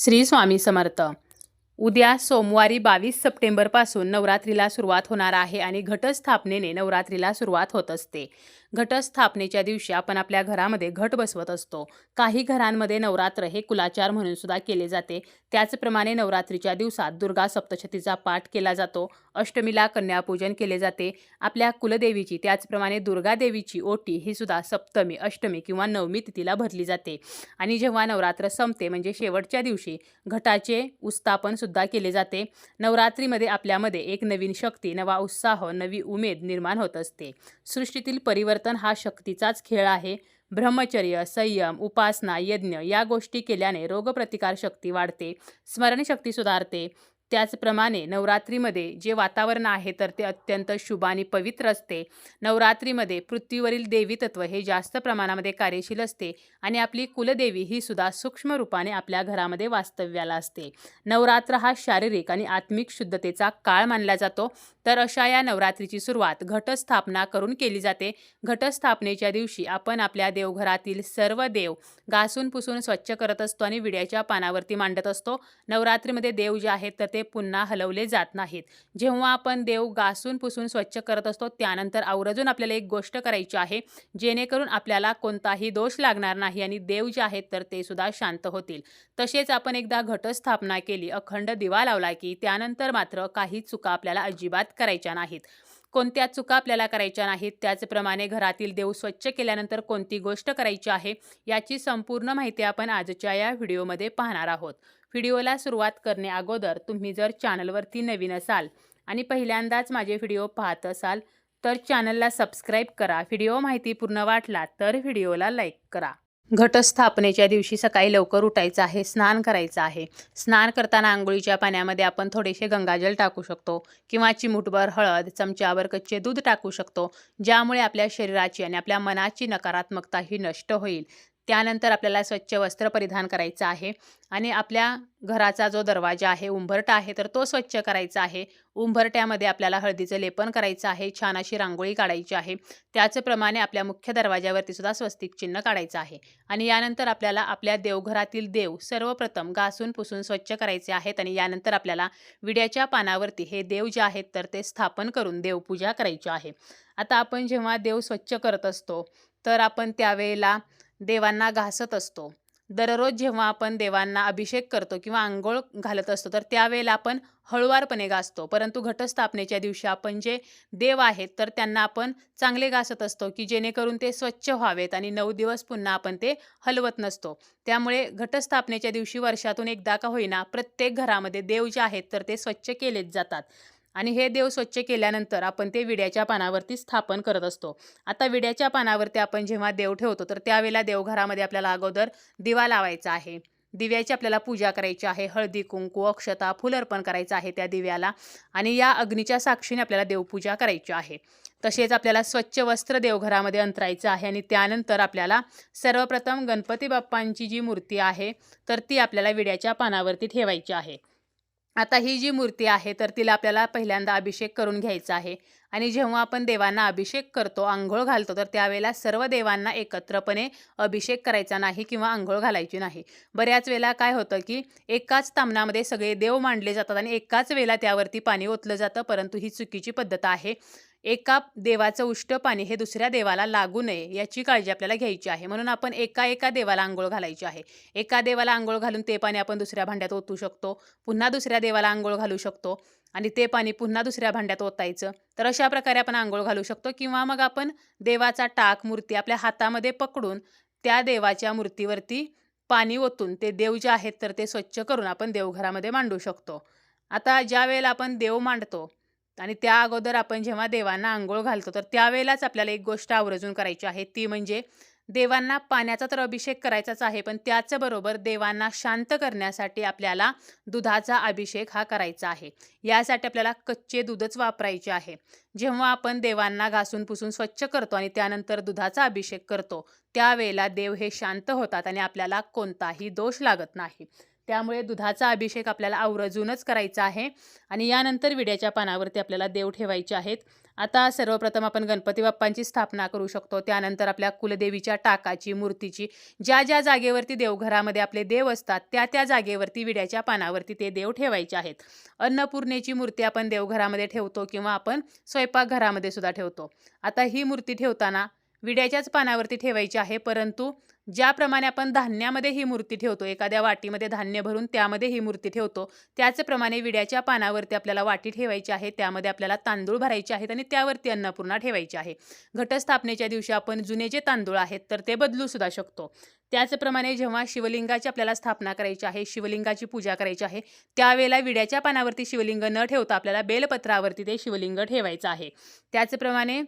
श्री स्वामी समर्थ. उद्या सोमवारी बावीस सप्टेंबरपासून नवरात्रीला सुरुवात होणार आहे आणि घटस्थापनेने नवरात्रीला सुरुवात होत असते. घटस्थापनेच्या दिवशी आपण आपल्या घरामध्ये घट बसवत असतो. काही घरांमध्ये नवरात्र हे कुलाचार म्हणून सुद्धा केले जाते. त्याचप्रमाणे नवरात्रीच्या दिवसात दुर्गा सप्तशतीचा पाठ केला जातो. अष्टमीला कन्यापूजन केले जाते. आपल्या कुलदेवीची त्याचप्रमाणे दुर्गादेवीची ओटी ही सुद्धा सप्तमी अष्टमी किंवा नवमी तिथीला भरली जाते. आणि जेव्हा नवरात्र संपते म्हणजे शेवटच्या दिवशी घटाचे उत्स्थापन सुद्धा केले जाते. नवरात्रीमध्ये आपल्यामध्ये एक नवीन शक्ती नवा उत्साह नवी उमेद निर्माण होत असते. सृष्टीतील परिवर्तन हा शक्तीचाच खेळ आहे. ब्रह्मचर्य संयम उपासना यज्ञ या गोष्टी केल्याने रोगप्रतिकारशक्ती वाढते. स्मरणशक्ती सुधारते. त्याचप्रमाणे नवरात्रीमध्ये जे वातावरण आहे तर ते अत्यंत शुभ आणि पवित्र असते. नवरात्रीमध्ये पृथ्वीवरील देवी तत्व हे जास्त प्रमाणामध्ये कार्यशील असते आणि आपली कुलदेवी ही सुद्धा सूक्ष्म रूपाने आपल्या घरामध्ये वास्तव्याला असते. नवरात्र हा शारीरिक आणि आत्मिक शुद्धतेचा काळ मानला जातो. तर अशा या नवरात्रीची सुरुवात घटस्थापना करून केली जाते. घटस्थापनेच्या दिवशी आपण आपल्या देवघरातील सर्व देव घासून पुसून स्वच्छ करत असतो आणि विड्याच्या पानावरती मांडत असतो. नवरात्रीमध्ये देव जे आहेत तर ते पुन्हा हलवले जात नाहीत. जेव्हा आपण देव घासून पुसून स्वच्छ करत असतो त्यानंतर आवर्जून आपल्याला एक गोष्ट करायची आहे जेणेकरून आपल्याला कोणताही दोष लागणार नाही आणि देव जे आहेत तर ते सुद्धा शांत होतील. तसेच आपण एकदा घटस्थापना केली अखंड दिवा लावला की त्यानंतर मात्र काही चुका आपल्याला अजिबात करायच्या नाहीत. कोणत्या चुका आपल्याला करायच्या नाहीत त्याचप्रमाणे घरातील देव स्वच्छ केल्यानंतर कोणती गोष्ट करायची आहे याची संपूर्ण माहिती आपण आजच्या या व्हिडिओमध्ये पाहणार आहोत. व्हिडिओला सुरुवात करणे अगोदर तुम्ही जर चॅनलवरती नवीन असाल आणि पहिल्यांदाच माझे व्हिडिओ पाहत असाल तर चॅनलला सबस्क्राईब करा. व्हिडिओ माहिती पूर्ण वाटला तर व्हिडिओला लाईक करा. घटस्थापनेच्या दिवशी सकाळी लवकर उठायचं आहे स्नान करायचं आहे. स्नान करताना आंघोळीच्या पाण्यामध्ये आपण थोडेसे गंगाजल टाकू शकतो किंवा चिमूटभर हळद चमच्यावर कच्चे दूध टाकू शकतो ज्यामुळे आपल्या शरीराची आणि आपल्या मनाची नकारात्मकता ही नष्ट होईल. त्यानंतर आपल्याला स्वच्छ वस्त्र परिधान करायचं आहे. आणि आपल्या घराचा जो दरवाजा आहे उंबरटा आहे तर तो स्वच्छ करायचा आहे. उंबरट्यामध्ये आपल्याला हळदीचं लेपन करायचं आहे छान अशी रांगोळी काढायची आहे. त्याचप्रमाणे आपल्या मुख्य दरवाजावरती सुद्धा स्वस्तिक चिन्ह काढायचं आहे. आणि यानंतर आपल्याला आपल्या देवघरातील देव सर्वप्रथम घासून पुसून स्वच्छ करायचे आहेत आणि यानंतर आपल्याला विड्याच्या पानावरती हे देव जे आहेत तर ते स्थापन करून देवपूजा करायची आहे. आता आपण जेव्हा देव स्वच्छ करत असतो तर आपण त्यावेळेला देवांना घासत असतो. दररोज जेव्हा आपण देवांना अभिषेक करतो किंवा आंघोळ घालत असतो तर त्यावेळेला आपण हळुवारपणे घासतो. परंतु घटस्थापनेच्या दिवशी आपण जे देव आहेत तर त्यांना आपण चांगले घासत असतो की जेणेकरून ते स्वच्छ व्हावेत आणि नऊ दिवस पुन्हा आपण ते हलवत नसतो. त्यामुळे घटस्थापनेच्या दिवशी वर्षातून एकदा का होईना प्रत्येक घरामध्ये देव जे आहेत तर ते स्वच्छ केलेच जातात. आणि हे देव स्वच्छ केल्यानंतर आपण ते विड्याच्या पानावरती स्थापन करत असतो. आता विड्याच्या पानावरती आपण जेव्हा देव ठेवतो तर त्यावेळेला देवघरामध्ये आपल्याला अगोदर दिवा लावायचा आहे. दिव्याची आपल्याला पूजा करायची आहे. हळदी कुंकू अक्षता फुल अर्पण करायचं आहे त्या दिव्याला आणि या अग्नीच्या साक्षीने आपल्याला देवपूजा करायची आहे. तसेच आपल्याला स्वच्छ वस्त्र देवघरामध्ये अंतरायचं आहे आणि त्यानंतर आपल्याला सर्वप्रथम गणपती बाप्पांची जी मूर्ती आहे तर ती आपल्याला विड्याच्या पानावरती ठेवायची आहे. आता ही जी मूर्ती आहे तर तिला आपल्याला पहिल्यांदा अभिषेक करून घ्यायचा आहे. आणि जेव्हा आपण देवांना अभिषेक करतो आंघोळ घालतो तर त्यावेळेला सर्व देवांना एकत्रपणे अभिषेक करायचा नाही किंवा आंघोळ घालायची नाही. बऱ्याच वेळेला काय होतं की एकाच तामणामध्ये सगळे देव मांडले जातात आणि एकाच वेळेला त्यावरती पाणी ओतलं जातं परंतु ही चुकीची पद्धत आहे. एका देवाचं उष्ट पाणी हे दुसऱ्या देवाला लागू नये याची काळजी आपल्याला घ्यायची आहे. म्हणून आपण एका एका देवाला आंघोळ घालायची आहे. एका देवाला आंघोळ घालून ते पाणी आपण दुसऱ्या भांड्यात ओतू शकतो पुन्हा दुसऱ्या देवाला आंघोळ घालू शकतो आणि ते पाणी पुन्हा दुसऱ्या भांड्यात ओतायचं. तर अशा प्रकारे आपण आंघोळ घालू शकतो किंवा मग आपण देवाचा टाक मूर्ती आपल्या हातामध्ये पकडून त्या देवाच्या मूर्तीवरती पाणी ओतून ते देव जे आहेत तर ते स्वच्छ करून आपण देवघरामध्ये मांडू शकतो. आता ज्या वेळेला आपण देव मांडतो आणि त्या अगोदर आपण जेव्हा देवांना आंघोळ घालतो तर त्यावेळेलाच आपल्याला एक गोष्ट आवर्जून करायची आहे. ती म्हणजे देवांना पाण्याचा तर अभिषेक करायचाच आहे पण त्याचबरोबर देवांना शांत करण्यासाठी आपल्याला दुधाचा अभिषेक हा करायचा आहे. यासाठी आपल्याला कच्चे दूधच वापरायचे आहे. जेव्हा आपण देवांना घासून पुसून स्वच्छ करतो आणि त्यानंतर दुधाचा अभिषेक करतो त्यावेळेला देव हे शांत होतात आणि आपल्याला कोणताही दोष लागत नाही. त्यामुळे दुधाचा अभिषेक आपल्याला आवर्जूनच करायचा आहे. आणि यानंतर विड्याच्या पानावरती आपल्याला देव ठेवायचे आहेत. आता सर्वप्रथम आपण गणपती बाप्पांची स्थापना करू शकतो. त्यानंतर आपल्या कुलदेवीच्या टाकाची मूर्तीची ज्या ज्या जागेवरती देवघरामध्ये आपले देव असतात त्या त्या जागेवरती विड्याच्या पानावरती ते देव ठेवायचे आहेत. अन्नपूर्णेची मूर्ती आपण देवघरामध्ये ठेवतो किंवा आपण स्वयंपाकघरामध्ये सुद्धा ठेवतो. आता ही मूर्ती ठेवताना विड्याच्याच पानावरती ठेवायची आहे परंतु ज्याप्रमाणे आपण धान्यामध्ये ही मूर्ती ठेवतो एखाद्या वाटीमध्ये धान्य भरून त्यामध्ये ही मूर्ती ठेवतो त्याचप्रमाणे विड्याच्या पानावरती आपल्याला वाटी ठेवायची आहे त्यामध्ये आपल्याला तांदूळ भरायचे आहेत आणि त्यावरती अन्नपूर्णा ठेवायची आहे. घटस्थापनेच्या दिवशी आपण जुने जे तांदूळ आहेत तर ते बदलू सुद्धा शकतो. त्याचप्रमाणे जेव्हा शिवलिंगाची आपल्याला स्थापना करायची आहे शिवलिंगाची पूजा करायची आहे त्यावेळेला विड्याच्या पानावरती शिवलिंग न ठेवता आपल्याला बेलपत्रावरती ते शिवलिंग ठेवायचं आहे. त्याचप्रमाणे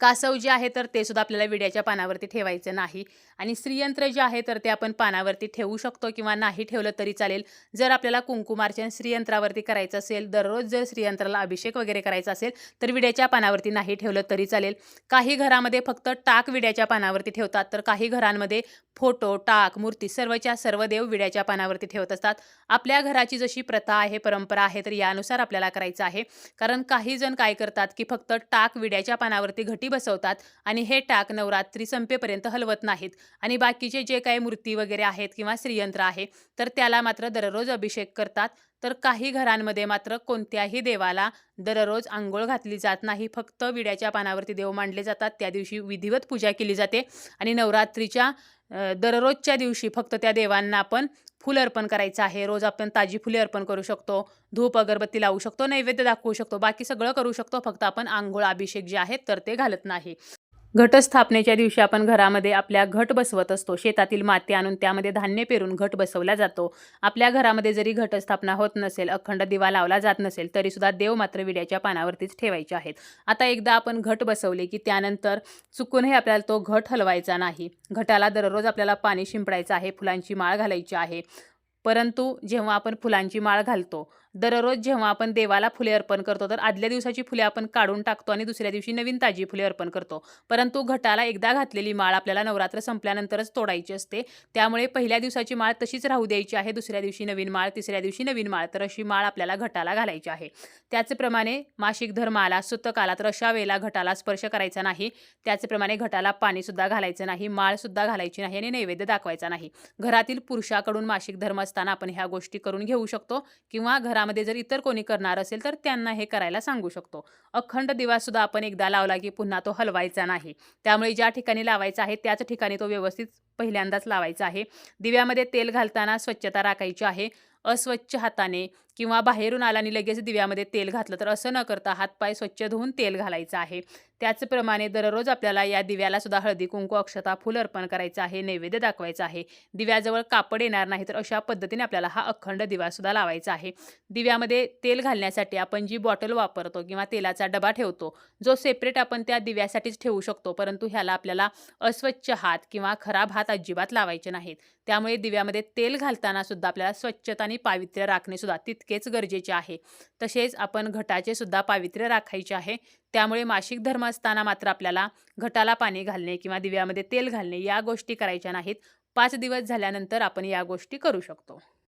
कासव जे आहे तर ते सुद्धा आपल्याला विड्याच्या पानावरती ठेवायचं नाही. आणि श्रीयंत्र जे आहे तर ते आपण पानावरती ठेवू शकतो किंवा नाही ठेवलं तरी चालेल. जर आपल्याला कुंकुमार्चन श्रीयंत्रावरती करायचं असेल दररोज जर श्रीयंत्राला अभिषेक वगैरे करायचा असेल तर विड्याच्या पानावरती नाही ठेवलं तरी चालेल. काही घरामध्ये फक्त टाक विड्याच्या पानावरती ठेवतात तर काही घरांमध्ये फोटो टाक मूर्ती सर्वच्या सर्व देव विड्याच्या पानावरती ठेवत असतात. आपल्या घराची जशी प्रथा आहे परंपरा आहे तर यानुसार आपल्याला करायचं आहे. कारण काही जण काय करतात की फक्त टाक विड्याच्या पानावरती घट बसवतात आणि हे टाक नवरात्री संपेपर्यंत हलवत नाहीत. आणि बाकीचे जे काही मूर्ती वगैरे आहेत किंवा श्रीयंत्र आहे तर त्याला मात्र दररोज अभिषेक करतात. तर काही घरांमध्ये मात्र कोणत्याही देवाला दररोज आंघोळ घातली जात नाही. फक्त विड्याच्या पानावरती देव मांडले जातात. त्या दिवशी विधिवत पूजा केली जाते आणि नवरात्रीच्या दररोजच्या दिवशी फक्त त्या देवांना आपण फुलं अर्पण करायचं आहे. रोज आपण ताजी फुले अर्पण करू शकतो धूप अगरबत्ती लावू शकतो नैवेद्य दाखवू शकतो बाकी सगळं करू शकतो. फक्त आपण आंघोळ अभिषेक जे आहेत तर ते घालत नाही. घटस्थापनेच्या दिवशी आपण घरामध्ये आपल्या घट बसवत असतो. शेतातील माती आणून त्यामध्ये धान्य पेरून घट बसवला जातो. आपल्या घरामध्ये जरी घटस्थापना होत नसेल अखंड दिवा लावला जात नसेल तरीसुद्धा देव मात्र विड्याच्या पानावरतीच ठेवायचे आहेत. आता एकदा आपण घट बसवले की त्यानंतर चुकूनही आपल्याला तो घट हलवायचा नाही. घटाला दररोज आपल्याला पाणी शिंपडायचं आहे फुलांची माळ घालायची आहे. परंतु जेव्हा आपण फुलांची माळ घालतो दररोज जेव्हा आपण देवाला फुले अर्पण करतो तर आदल्या दिवसाची फुले आपण काढून टाकतो आणि दुसऱ्या दिवशी नवीन ताजी फुले अर्पण करतो. परंतु घटाला एकदा घातलेली माळ आपल्याला नवरात्र संपल्यानंतरच तोडायची असते. त्यामुळे पहिल्या दिवसाची माळ तशीच राहू द्यायची आहे दुसऱ्या दिवशी नवीन माळ तिसऱ्या दिवशी नवीन माळ तर अशी माळ आपल्याला घटाला घालायची आहे. त्याचप्रमाणे मासिक धर्माला सुतकाला तर अशा वेळेला घटाला स्पर्श करायचा नाही. त्याचप्रमाणे घटाला पाणीसुद्धा घालायचं नाही माळसुद्धा घालायची नाही आणि नैवेद्य दाखवायचा नाही. घरातील पुरुषाकडून मासिक धर्म असताना आपण ह्या गोष्टी करून घेऊ शकतो किंवा घरामध्ये जर इतर कोणी करणार असेल तर त्यांना हे करायला सांगू शकतो. अखंड दिवासुद्धा आपण एकदा लावला की पुन्हा तो हलवायचा नाही. त्यामुळे ज्या ठिकाणी लावायचा आहे त्याच ठिकाणी तो व्यवस्थित पहिल्यांदाच लावायचा आहे. दिव्यामध्ये तेल घालताना स्वच्छता राखायची आहे. अस्वच्छ हाताने किंवा बाहेरून आला आणि लगेच दिव्यामध्ये तेल घातलं तर असं न करता हातपाय स्वच्छ धुवून तेल घालायचं आहे. त्याचप्रमाणे दररोज आपल्याला या दिव्याला सुद्धा हळदी कुंकू अक्षता फुल अर्पण करायचं आहे नैवेद्य दाखवायचं आहे. दिव्याजवळ कापड येणार नाही तर अशा पद्धतीने आपल्याला हा अखंड दिवासुद्धा लावायचा आहे. दिव्यामध्ये तेल घालण्यासाठी आपण जी बॉटल वापरतो किंवा तेलाचा डबा ठेवतो जो सेपरेट आपण त्या दिव्यासाठीच ठेवू शकतो परंतु ह्याला आपल्याला अस्वच्छ हात किंवा खराब हात अजिबात लावायचे नाहीत. त्यामुळे दिव्यामध्ये तेल घालताना सुद्धा आपल्याला स्वच्छता आणि पावित्र्य राखणे सुद्धा तितकेच गरजेचे आहे. तसेच आपण घटाचे सुद्धा पावित्र्य राखायचे आहे. त्यामुळे मासिक धर्म असताना मात्र आपल्याला घटाला पाणी घालणे किंवा दिव्यामध्ये तेल घालणे या गोष्टी करायच्या नाहीत. पाच दिवस झाल्यानंतर आपण या गोष्टी करू शकतो.